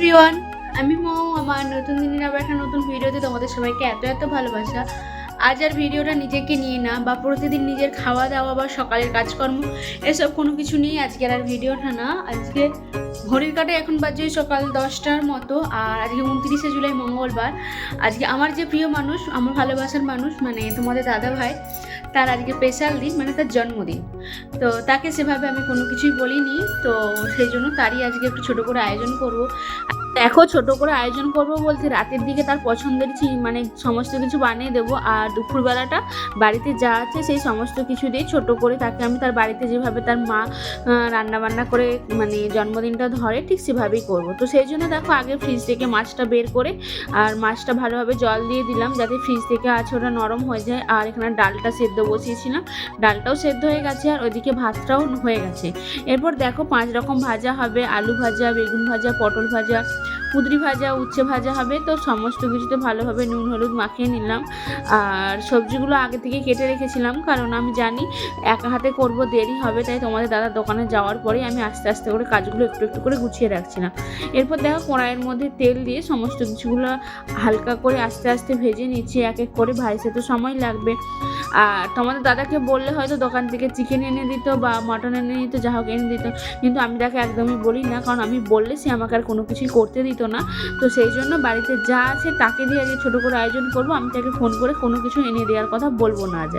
প্রিয়ন আমি মৌ, আমার নতুন দিনের আবার একটা নতুন ভিডিওতে তোমাদের সবাইকে এত এত ভালোবাসা। আজ আর ভিডিওটা নিজেকে নিয়ে না, বা প্রতিদিন নিজের খাওয়া দাওয়া বা সকালের কাজকর্ম, এসব কোনো কিছু নিয়ে আজকের আর ভিডিওটা না। আজকে ঘড়ির কাটে এখন বাজে সকাল দশটার মতো, আর আজকে উনত্রিশে জুলাই মঙ্গলবার। আজকে আমার যে প্রিয় মানুষ, আমার ভালোবাসার মানুষ মানে তোমাদের দাদা ভাই তার আজকে স্পেশাল দিন মানে তার জন্মদিন। তো তাকে সেভাবে আমি কোনো কিছুই বলিনি, তো সেই জন্য তারই আজকে একটু ছোটো করে আয়োজন করব। দেখো, ছোট করে আয়োজন করব বলতে রাতের দিকে তার পছন্দের মানে সমস্ত কিছু বানিয়ে দেবো। আর দুপুরবেলাটা বাড়িতে যা আছে সেই সমস্ত কিছু দিয়ে ছোট করে তাকে আমি তার বাড়িতে যেভাবে তার মা রান্না বান্না করে মানে জন্মদিনটা ধরে ঠিক সেভাবেই করব। তো সেই জন্য দেখো, আগে ফ্রিজ থেকে মাছটা বের করে আর মাছটা ভালোভাবে জল দিয়ে দিলাম যাতে ফ্রিজ থেকে আছে ওটা নরম হয়ে যায়। আর এখানে ডালটা সেদ্ধ বসিয়েছিলাম। ডালটাও সেদ্ধ হয়ে গেছে আর ওইদিকে ভাতটাও হয়ে গেছে। এরপর দেখো, পাঁচ রকম ভাজা হবে। আলু ভাজা, বেগুন ভাজা, পটল ভাজা কুদরি ভাজা, উচ্ছে ভাজা হবে। তো সমস্ত কিছুতে ভালোভাবে নুন, হলুদ মাখিয়ে নিলাম। আর সবজিগুলো আগে থেকে কেটে রেখেছিলাম, কারণ আমি জানি একা হাতে করব দেরি হবে, তাই তোমাদের দাদার দোকানে যাওয়ার পরেই আমি আস্তে আস্তে করে কাজগুলো একটু একটু করে গুছিয়ে রাখছিলাম। এরপর দেখো কড়াইয়ের মধ্যে তেল দিয়ে সমস্ত কিছুগুলো হালকা করে আস্তে আস্তে ভেজে নিচ্ছি, এক এক করে। ভাজতে তো সময় লাগবে। আর তোমাদের দাদাকে বললে হয়তো দোকান থেকে চিকেন এনে দিত বা মটন এনে দিত, যা হোক এনে দিত। কিন্তু আমি তাকে একদমই বলি না, কারণ আমি বললে সে আমাকে আর কোনো কিছুই করতে দিত না। তো সেই জন্য বাড়িতে যা আছে তাকে দিয়ে আজকে ছোটো করে আয়োজন করব। আমি তাকে ফোন করে কোনো কিছু এনে দেওয়ার কথা বলব না আজ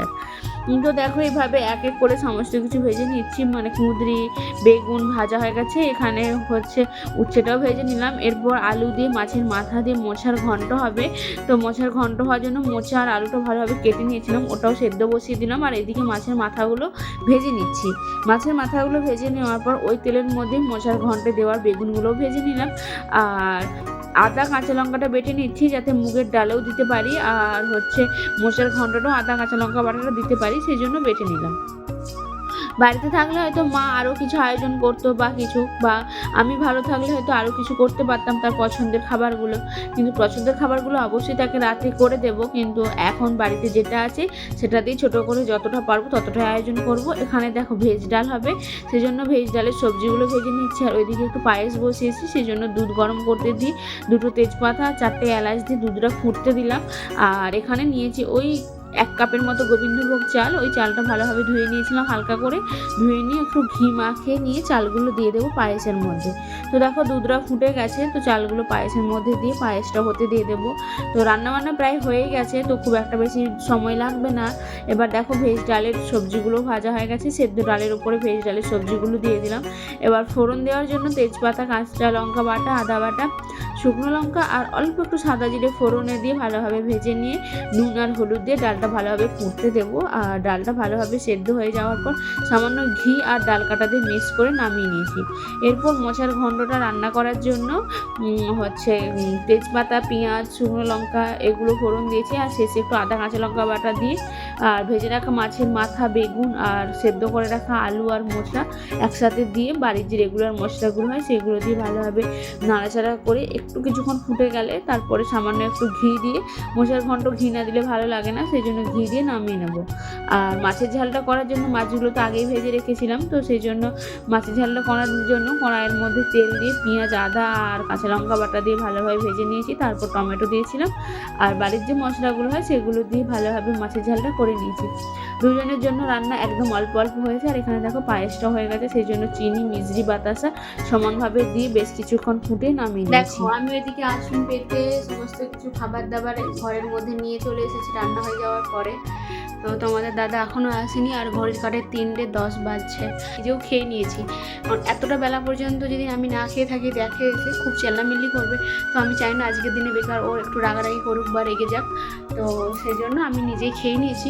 তো দেখো এইভাবে এক এক করে সমস্ত কিছু ভেজে নিচ্ছি। মানে কুঁদরি, বেগুন ভাজা হয়ে গেছে। এখানে হচ্ছে উচ্ছেটাও ভেজে নিলাম। এরপর আলু দিয়ে মাছের মাথা দিয়ে মোছার ঘন্ট হবে। তো মোছার ঘন্ট হওয়ার জন্য মোচা আর আলুটা ভালোভাবে কেটে নিয়েছিলাম। ওটাও সেদ্ধ বসিয়ে দিলাম। আর এদিকে মাছের মাথাগুলো ভেজে নিচ্ছি। মাছের মাথাগুলো ভেজে নেওয়ার পর ওই তেলের মধ্যে মোচার ঘন্টে দেওয়ার বেগুনগুলোও ভেজে নিলাম। আর আদা, কাঁচা লঙ্কাটা বেটে নিচ্ছি যাতে মুগের ডালেও দিতে পারি, আর হচ্ছে মোচার ঘন্টটাও আদা, কাঁচা লঙ্কা বাটাটা দিতে পারি, সেই জন্য বেটে নিলাম। বাড়িতে থাকলে হয়তো মা আরও কিছু আয়োজন করতো বা কিছু, বা আমি ভালো থাকলে হয়তো আরও কিছু করতে পারতাম তার পছন্দের খাবারগুলো। কিন্তু পছন্দের খাবারগুলো অবশ্যই তাকে রাতে করে দেব, কিন্তু এখন বাড়িতে যেটা আছে সেটাতেই ছোট করে যতটা পারব ততটাই আয়োজন করব। এখানে দেখো ভেজ ডাল হবে সেই জন্য ভেজ ডালের সবজিগুলো ভেজে নিচ্ছি। আর ওইদিকে একটু পায়েস বসিয়েছি সেই জন্য দুধ গরম করতে দিই। দুটো তেজপাতা, চারটে এলাচ দিয়ে দুধটা ফুটতে দিলাম। আর এখানে নিয়েছি ওই এক কাপের মতো গোবিন্দভোগ চাল, ওই চালটা ভালোভাবে ধুয়ে নিয়েছিলাম হালকা করে। ধুয়ে নিয়ে একটু ঘি মাখিয়ে নিয়ে চালগুলো দিয়ে দেবো পায়েসের মধ্যে। তো দেখো দুধটা ফুটে গেছে, তো চালগুলো পায়েসের মধ্যে দিয়ে পায়েসটা হতে দিয়ে দেবো। তো রান্নাবান্না প্রায় হয়ে গেছে, তো খুব একটা বেশি সময় লাগবে না। এবার দেখো ভেজ ডালের সবজিগুলো ভাজা হয়ে গেছে, সেদ্ধ ডালের উপরে ভেজ ডালের সবজিগুলো দিয়ে দিলাম। এবার ফোড়ন দেওয়ার জন্য তেজপাতা, কাঁচা লঙ্কা বাটা, আদা বাটা শুকনো লঙ্কা আর অল্প একটু সাদা জিরে ফোড়নে দিয়ে ভালোভাবে ভেজে নিয়ে নুন আর হলুদ দিয়ে ডালটা ভালোভাবে ফুটতে দেবো। আর ডালটা ভালোভাবে সেদ্ধ হয়ে যাওয়ার পর সামান্য ঘি আর ডাল কাটা দিয়ে মিক্স করে নামিয়ে নিয়েছি। এরপর মশার ঘণ্টটা রান্না করার জন্য হচ্ছে তেজপাতা, পেঁয়াজ, শুকনো লঙ্কা এগুলো ফোড়ন দিয়েছি। আর শেষে একটু আদা কাঁচা লঙ্কা বাটা দিয়ে আর ভেজে রাখা মাছের মাথা, বেগুন আর সেদ্ধ করে রাখা আলু আর মশলা একসাথে দিয়ে বাড়ির যে রেগুলার মশলাগুলো হয় সেগুলো দিয়ে ভালোভাবে নাড়াচাড়া করে একটু কিছুক্ষণ ফুটে গেলে তারপরে সামান্য একটু ঘি দিয়ে মোচার ঘন্ট ঘি না দিলে ভালো লাগে না, সেই জন্য ঘি দিয়ে নামিয়ে নেব। আর মাছের ঝালটা করার জন্য মাছগুলো তো আগেই ভেজে রেখেছিলাম, তো সেই জন্য মাছের ঝালটা করার জন্য কড়াইয়ের মধ্যে তেল দিয়ে পেঁয়াজ, আদা আর কাঁচা লঙ্কা বাটা দিয়ে ভালোভাবে ভেজে নিয়েছি, তারপর টমেটো দিয়েছিলাম। আর বাড়ির যে মশলাগুলো হয় সেগুলো দিয়ে ভালোভাবে মাছের ঝালটা করে নিয়েছি। দুজনের জন্য রান্না একদম অল্প অল্প হয়েছে। আর এখানে দেখো পায়েসটা হয়ে গেছে সেই জন্য চিনি মিজরি বাতাসা সমানভাবে দিয়ে বেশ কিছুক্ষণ ফুটে নামিয়ে দেখো আমি ওইদিকে আসুন পেতে সমস্ত কিছু খাবার দাবার ঘরের মধ্যে নিয়ে চলে এসেছি রান্না হয়ে যাওয়ার পরে। তো তোমাদের দাদা এখনও আসেনি আর ঘড়ির কাটে তিনটে দশ বাজছে। নিজেও খেয়ে নিয়েছি। কারণ এতটা বেলা পর্যন্ত যদি আমি না খেয়ে থাকি দেখে এসে খুব চেল্লামিল্লি করবে। তো আমি চাই না আজকের দিনে বেকার ও একটু রাগারাগি করুক বা রেগে যাক। তো সেই জন্য আমি নিজেই খেয়ে নিয়েছি।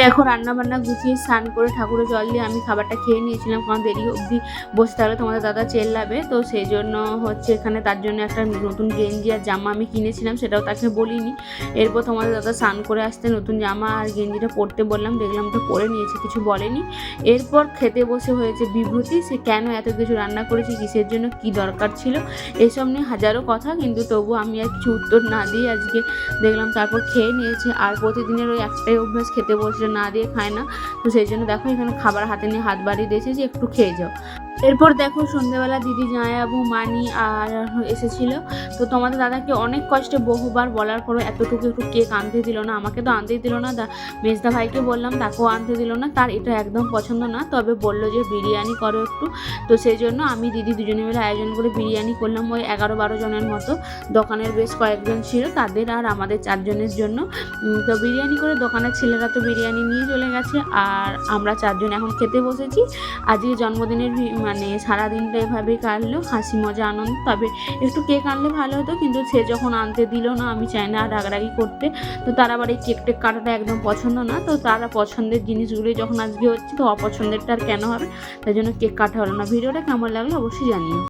দেখো রান্না বান্না গুছিয়ে স্নান করে ঠাকুরের জল দিয়ে আমি খাবারটা খেয়ে নিয়েছিলাম, কারণ দেরি অবধি বসে থাকলে তোমাদের দাদা চেল্লাবে। তো সেই জন্য হচ্ছে এখানে তার জন্য একটা নতুন গেঞ্জি আর জামা আমি কিনেছিলাম, সেটাও তাকে বলিনি। এরপর তোমাদের দাদা স্নান করে আসতে নতুন জামা আর গেঞ্জিটা পরতে বললাম, দেখলাম তো পরে নিয়েছে, কিছু বলেনি। এরপর খেতে বসে হয়েছে বিভূতি, সে কেন এত কিছু রান্না করেছে, কিসের জন্য কি দরকার ছিল, এসব নিয়ে হাজারো কথা, কিন্তু তবু আমি আর কিছু উত্তর না দিয়ে আজকে দেখলাম তারপর খেয়ে নিয়েছে। আর প্রতিদিনের ওই একটাই অভ্যাস, খেতে বসলে না দিয়ে খায় না। তো সেই জন্য দেখো এখানে খাবার হাতে নিয়ে হাত বাড়িয়ে দিয়েছে যে একটু খেয়ে যাও। এরপর দেখো সন্ধ্যেবেলা দিদি জামাইবাবু, মানি আর এসেছিল। তো তোমাদের দাদাকে অনেক কষ্টে বহুবার বলার পরও এতটুকু একটু কেক আনতে দিল না। আমাকে তো আনতেই দিল না। মেজদা ভাইকে বললাম, তাকেও আনতে দিল না। তার এটা একদম পছন্দ না। তবে বলল যে, বিরিয়ানি করো একটু। তো সেই জন্য আমি দিদি দুজনে মিলে আয়োজন করে বিরিয়ানি করলাম ওই এগারো বারো জনের মতো। দোকানের বেশ কয়েকজন ছিল তাদের আর আমাদের চারজনের জন্য। তো বিরিয়ানি করে দোকানের ছেলেরা তো বিরিয়ানি নিয়ে চলে গেছে। আর আমরা চারজন এখন খেতে বসেছি। আজকে জন্মদিনের মানে সারাদিনটা এভাবেই কাটলো, হাসি, মজা, আনন্দ। তবে একটু কেক আনলে ভালো হতো, কিন্তু সে যখন আনতে দিল না, আমি চাই না রাগারাগি করতে। তো তার আবার এই কেক টেক কাটাটা একদম পছন্দ না, তো তারা পছন্দের জিনিসগুলি যখন আজকে হচ্ছে, তো অপছন্দেরটা আর কেন হবে? তাই জন্য কেক কাটা হলো না। ভিডিওটা কেমন লাগল অবশ্যই জানিও।